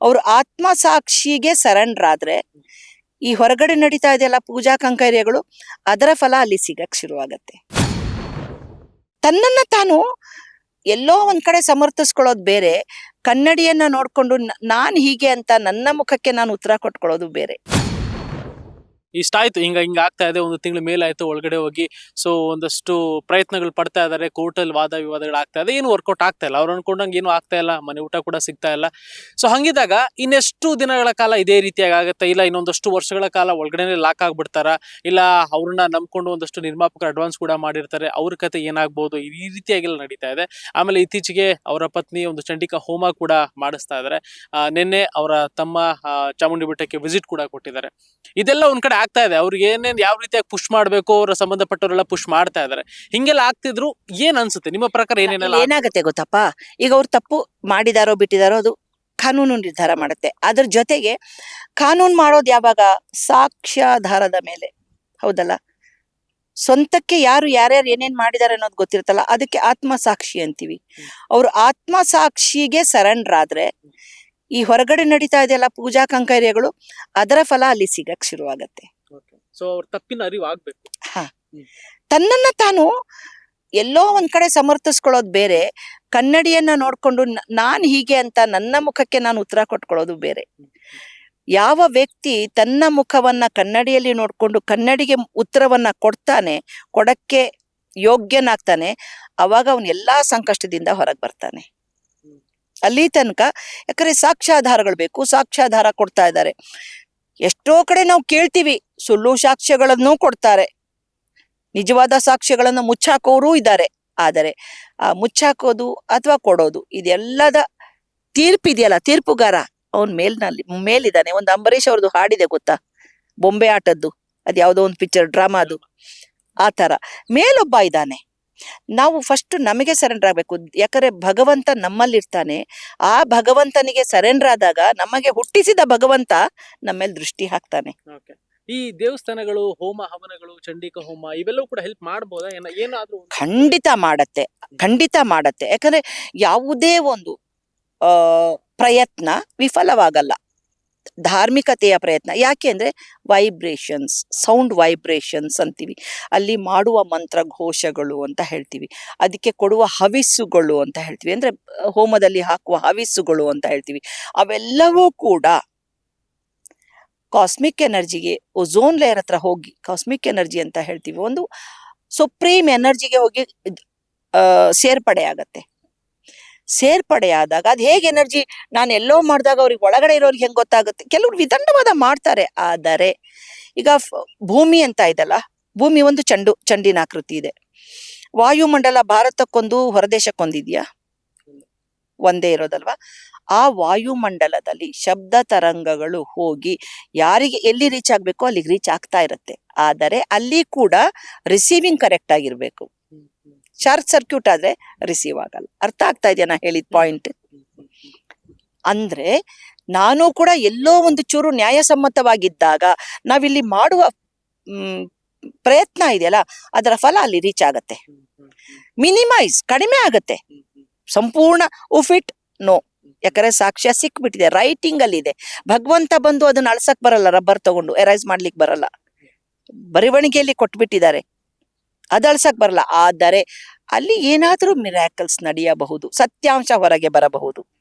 ಅವ್ರ ಆತ್ಮ ಸಾಕ್ಷಿಗೆ ಸರೆಂಡರ್ ಆದ್ರೆ ಈ ಹೊರಗಡೆ ನಡೀತಾ ಇದೆಯಲ್ಲ ಪೂಜಾ ಕಂಕರ್ಯಗಳು, ಅದರ ಫಲ ಅಲ್ಲಿ ಸಿಗಕ್ ಶುರುವಾಗತ್ತೆ. ತನ್ನನ್ನ ತಾನು ಎಲ್ಲೋ ಒಂದ್ ಕಡೆ ಸಮರ್ಥಿಸ್ಕೊಳ್ಳೋದು ಬೇರೆ, ಕನ್ನಡಿಯನ್ನ ನೋಡ್ಕೊಂಡು ನಾನ್ ಹೀಗೆ ಅಂತ ನನ್ನ ಮುಖಕ್ಕೆ ನಾನು ಉತ್ತರ ಕೊಟ್ಕೊಳ್ಳೋದು ಬೇರೆ. ಇಷ್ಟ ಆಯ್ತು ಹಿಂಗ ಹಿಂಗ ಆಗ್ತಾ ಇದೆ, ಒಂದು ತಿಂಗಳ ಮೇಲಾಯ್ತು, ಒಳಗಡೆ ಹೋಗಿ. ಸೊ ಒಂದಷ್ಟು ಪ್ರಯತ್ನಗಳು ಪಡ್ತಾ ಇದಾರೆ, ಕೋರ್ಟಲ್ಲಿ ವಾದ ವಿವಾದಗಳು ಆಗ್ತಾ ಇದೆ, ಏನು ವರ್ಕೌಟ್ ಆಗ್ತಾ ಇಲ್ಲ. ಅವ್ರು ಅನ್ಕೊಂಡಂಗೆ ಏನು ಆಗ್ತಾ ಇಲ್ಲ, ಮನೆ ಊಟ ಕೂಡ ಸಿಗ್ತಾ ಇಲ್ಲ. ಸೊ ಹಂಗಿದಾಗ ಇನ್ನೆಷ್ಟು ದಿನಗಳ ಕಾಲ ಇದೇ ರೀತಿಯಾಗಿ ಆಗುತ್ತೆ? ಇಲ್ಲ ಇನ್ನೊಂದಷ್ಟು ವರ್ಷಗಳ ಕಾಲ ಒಳಗಡೆ ಲಾಕ್ ಆಗ್ಬಿಡ್ತಾರ? ಇಲ್ಲ ಅವ್ರನ್ನ ನಂಬ್ಕೊಂಡು ಒಂದಷ್ಟು ನಿರ್ಮಾಪಕರು ಅಡ್ವಾನ್ಸ್ ಕೂಡ ಮಾಡಿರ್ತಾರೆ, ಅವ್ರ ಕತೆ ಏನಾಗ್ಬೋದು? ಈ ರೀತಿಯಾಗಿಲ್ಲ ನಡೀತಾ ಇದೆ. ಆಮೇಲೆ ಇತ್ತೀಚೆಗೆ ಅವರ ಪತ್ನಿ ಒಂದು ಚಂಡಿಕಾ ಹೋಮ ಕೂಡ ಮಾಡಿಸ್ತಾ ಇದ್ದಾರೆ ನಿನ್ನೆ ಅವರ ತಮ್ಮ ಚಾಮುಂಡಿ ಬೆಟ್ಟಕ್ಕೆ ವಿಸಿಟ್ ಕೂಡ ಕೊಟ್ಟಿದ್ದಾರೆ. ಇದೆಲ್ಲ ಒಂದ್ ಕಡೆ ಆಗ್ತಾ ಇದೆ. ಅವ್ರಿಗೆ ಏನೇನು ಯಾವ ರೀತಿಯಾಗಿ ಪುಷ್ ಮಾಡಬೇಕು ಅವರ ಸಂಬಂಧಪಟ್ಟವರೆಲ್ಲ ಪುಷ್ ಮಾಡ್ತಾ ಇದಾರೆ. ಹಿಂಗೆಲ್ಲ ಆಗ್ತಿದ್ರು ಏನ್ ಅನ್ಸುತ್ತೆ? ನಿಮ್ಮ ಪ್ರಕಾರ ಏನೇನೆಲ್ಲ ಏನಾಗುತ್ತೆ ಗೊತ್ತಪ್ಪ? ಈಗ ಅವ್ರು ತಪ್ಪು ಮಾಡಿದಾರೋ ಬಿಟ್ಟಿದಾರೋ ಅದು ಕಾನೂನು ನಿರ್ಧಾರ ಮಾಡುತ್ತೆ. ಅದ್ರ ಜೊತೆಗೆ ಕಾನೂನು ಮಾಡೋದು ಯಾವಾಗ? ಸಾಕ್ಷ್ಯಾಧಾರದ ಮೇಲೆ. ಹೌದಲ್ಲ? ಸ್ವಂತಕ್ಕೆ ಯಾರು ಯಾರ್ಯಾರು ಏನೇನ್ ಮಾಡಿದ್ದಾರೆ ಅನ್ನೋದು ಗೊತ್ತಿರುತ್ತಲ್ಲ ಅದಕ್ಕೆ ಆತ್ಮ ಸಾಕ್ಷಿ ಅಂತೀವಿ ಅವ್ರು ಆತ್ಮ ಸಾಕ್ಷಿಗೆ ಸರೆಂಡರ್ ಆದ್ರೆ ಈ ಹೊರಗಡೆ ನಡೀತಾ ಇದೆಯಲ್ಲ ಪೂಜಾ ಕಂಕರ್ಯಗಳು ಅದರ ಫಲ ಅಲ್ಲಿ ಸಿಗಕ್ ಶುರುವಾಗತ್ತೆ. ಸೊ ಅವ್ರ ತಪ್ಪಿನ ಅರಿವು ಆಗ್ಬೇಕು. ತನ್ನನ್ನ ತಾನು ಎಲ್ಲೋ ಒಂದ್ ಕಡೆ ಸಮರ್ಥಿಸ್ಕೊಳ್ಳೋದು ಬೇರೆ ಕನ್ನಡಿಯನ್ನ ನೋಡ್ಕೊಂಡು ನಾನ್ ಹೀಗೆ ಅಂತ ನನ್ನ ಮುಖಕ್ಕೆ ನಾನು ಉತ್ತರ ಕೊಟ್ಕೊಳ್ಳೋದು ಬೇರೆ. ಯಾವ ವ್ಯಕ್ತಿ ತನ್ನ ಮುಖವನ್ನ ಕನ್ನಡಿಯಲ್ಲಿ ನೋಡ್ಕೊಂಡು ಕನ್ನಡಿಗೆ ಉತ್ತರವನ್ನ ಕೊಡ್ತಾನೆ ಕೊಡಕ್ಕೆ ಯೋಗ್ಯನಾಗ್ತಾನೆ ಅವಾಗ ಅವನ್ ಎಲ್ಲಾ ಸಂಕಷ್ಟದಿಂದ ಹೊರಗೆ ಬರ್ತಾನೆ. ಅಲ್ಲಿ ತನಕ, ಯಾಕಂದ್ರೆ ಸಾಕ್ಷ್ಯಾಧಾರಗಳು ಬೇಕು, ಸಾಕ್ಷ್ಯಾಧಾರ ಕೊಡ್ತಾ ಇದ್ದಾರೆ. ಎಷ್ಟೋ ಕಡೆ ನಾವು ಕೇಳ್ತೀವಿ, ಸುಳ್ಳು ಸಾಕ್ಷ್ಯಗಳನ್ನು ಕೊಡ್ತಾರೆ. ನಿಜವಾದ ಸಾಕ್ಷ್ಯಗಳನ್ನು ಮುಚ್ಚಾಕೋರು ಇದ್ದಾರೆ. ಆದರೆ ಆ ಮುಚ್ಚಾಕೋದು ಅಥವಾ ಕೊಡೋದು, ಇದೆಲ್ಲದ ತೀರ್ಪಿದೆಯಲ್ಲ, ತೀರ್ಪುಗಾರ? ಅವನ್ ಮೇಲ್ನಲ್ಲಿ, ಮೇಲಿದ್ದಾನೆ. ಒಂದು ಅಂಬರೀಷ್ ಅವ್ರದ್ದು ಹಾಡಿದೆ ಗೊತ್ತಾ? ಬೊಂಬೆ ಆಟದ್ದು. ಅದ್ ಯಾವ್ದೋ ಒಂದು ಪಿಕ್ಚರ್ ಡ್ರಾಮಾದು ಆ ಆತರ ಮೇಲೊಬ್ಬ ಇದ್ದಾನೆ. ನಾವು ಫಸ್ಟ್ ನಮಗೆ ಸರೆಂಡರ್ ಆಗ್ಬೇಕು. ಯಾಕಂದ್ರೆ ಭಗವಂತ ನಮ್ಮಲ್ಲಿರ್ತಾನೆ. ಆ ಭಗವಂತನಿಗೆ ಸರೆಂಡರ್ ಆದಾಗ ನಮಗೆ ಹುಟ್ಟಿಸಿದ ಭಗವಂತ ನಮ್ಮೇಲೆ ದೃಷ್ಟಿ ಹಾಕ್ತಾನೆ. ಈ ದೇವಸ್ಥಾನಗಳು ಹೋಮ ಹವನಗಳು ಚಂಡಿಕಾ ಹೋಮ ಇವೆಲ್ಲವೂ ಕೂಡ ಹೆಲ್ಪ್ ಮಾಡ್ಬೋದಾ? ಏನ ಏನಾದ್ರೂ ಖಂಡಿತ ಮಾಡತ್ತೆ. ಖಂಡಿತ ಮಾಡತ್ತೆ. ಯಾಕಂದ್ರೆ ಯಾವುದೇ ಒಂದು ಆ ಪ್ರಯತ್ನ ವಿಫಲವಾಗಲ್ಲ. ಧಾರ್ಮಿಕತೆಯ ಪ್ರಯತ್ನ. ಯಾಕೆ ಅಂದರೆ ವೈಬ್ರೇಷನ್ಸ್ ಸೌಂಡ್ ವೈಬ್ರೇಷನ್ಸ್ ಅಂತೀವಿ. ಅಲ್ಲಿ ಮಾಡುವ ಮಂತ್ರ ಘೋಷಗಳು ಅಂತ ಹೇಳ್ತೀವಿ. ಅದಕ್ಕೆ ಕೊಡುವ ಹವಿಸ್ಸುಗಳು ಅಂತ ಹೇಳ್ತೀವಿ. ಅಂದ್ರೆ ಹೋಮದಲ್ಲಿ ಹಾಕುವ ಹವಿಸ್ಸುಗಳು ಅಂತ ಹೇಳ್ತೀವಿ. ಅವೆಲ್ಲವೂ ಕೂಡ ಕಾಸ್ಮಿಕ್ ಎನರ್ಜಿಗೆ ಓಝೋನ್ ಲೇಯರ್ ಹತ್ರ ಹೋಗಿ ಕಾಸ್ಮಿಕ್ ಎನರ್ಜಿ ಅಂತ ಹೇಳ್ತೀವಿ. ಒಂದು ಸುಪ್ರೀಮ್ ಎನರ್ಜಿಗೆ ಹೋಗಿ ಸೇರ್ಪಡೆ ಆಗತ್ತೆ ಸೇರ್ಪಡೆ ಆದಾಗ ಅದ್ ಹೇಗೆ ಎನರ್ಜಿ ನಾನು ಎಲ್ಲೋ ಮಾಡಿದಾಗ ಅವ್ರಿಗೆ ಒಳಗಡೆ ಇರೋರಿಗೆ ಹೆಂಗ್ ಗೊತ್ತಾಗುತ್ತೆ? ಕೆಲವರು ವಿದಂಡವಾದ ಮಾಡ್ತಾರೆ, ಆದರೆ ಈಗ ಭೂಮಿ ಅಂತ ಇದಲ್ಲ, ಭೂಮಿ ಒಂದು ಚಂಡು, ಚಂಡಿನ ಆಕೃತಿ ಇದೆ. ವಾಯುಮಂಡಲ ಭಾರತಕ್ಕೊಂದು ಹೊರದೇಶಕ್ಕೊಂದಿದ್ಯಾ? ಒಂದೇ ಇರೋದಲ್ವಾ? ಆ ವಾಯುಮಂಡಲದಲ್ಲಿ ಶಬ್ದ ತರಂಗಗಳು ಹೋಗಿ ಯಾರಿಗೆ ಎಲ್ಲಿ ರೀಚ್ ಆಗ್ಬೇಕೋ ಅಲ್ಲಿಗೆ ರೀಚ್ ಆಗ್ತಾ ಇರುತ್ತೆ. ಆದರೆ ಅಲ್ಲಿ ಕೂಡ ರಿಸೀವಿಂಗ್ ಕರೆಕ್ಟ್ ಆಗಿರ್ಬೇಕು. ಶಾರ್ಟ್ ಸರ್ಕ್ಯೂಟ್ ಆದ್ರೆ ರಿಸೀವ್ ಆಗಲ್ಲ. ಅರ್ಥ ಆಗ್ತಾ ಇದೆಯಾ ನಾ ಹೇಳಿದ ಪಾಯಿಂಟ್ ಅಂದ್ರೆ ನಾನು ಕೂಡ ಎಲ್ಲೋ ಒಂದು ಚೂರು ನ್ಯಾಯಸಮ್ಮತವಾಗಿದ್ದಾಗ ನಾವಿಲ್ಲಿ ಮಾಡುವ ಪ್ರಯತ್ನ ಇದೆಯಲ್ಲ, ಅದರ ಫಲ ಅಲ್ಲಿ ರೀಚ್ ಆಗತ್ತೆ. ಮಿನಿಮೈಸ್ ಕಡಿಮೆ ಆಗತ್ತೆ. ಸಂಪೂರ್ಣ ಉಫಿಟ್ ನೋ. ಯಾಕಂದ್ರೆ ಸಾಕ್ಷ್ಯ ಸಿಕ್ಬಿಟ್ಟಿದೆ ರೈಟಿಂಗ್ ಅಲ್ಲಿ ಇದೆ. ಭಗವಂತ ಬಂದು ಅದನ್ನ ಅಳ್ಸಕ್ ಬರಲ್ಲ ರಬ್ಬರ್ ತಗೊಂಡು ಎರೈಸ್ ಮಾಡ್ಲಿಕ್ಕೆ ಬರಲ್ಲ. ಬರವಣಿಗೆಯಲ್ಲಿ ಕೊಟ್ಬಿಟ್ಟಿದ್ದಾರೆ. ಅದ್ ಅಳ್ಸಕ್ ಬರಲ್ಲ. ಆದರೆ ಅಲ್ಲಿ ಏನಾದರೂ ಮಿರಾಕಲ್ಸ್ ನಡೆಯಬಹುದು ಸತ್ಯಾಂಶ ಹೊರಗೆ ಬರಬಹುದು.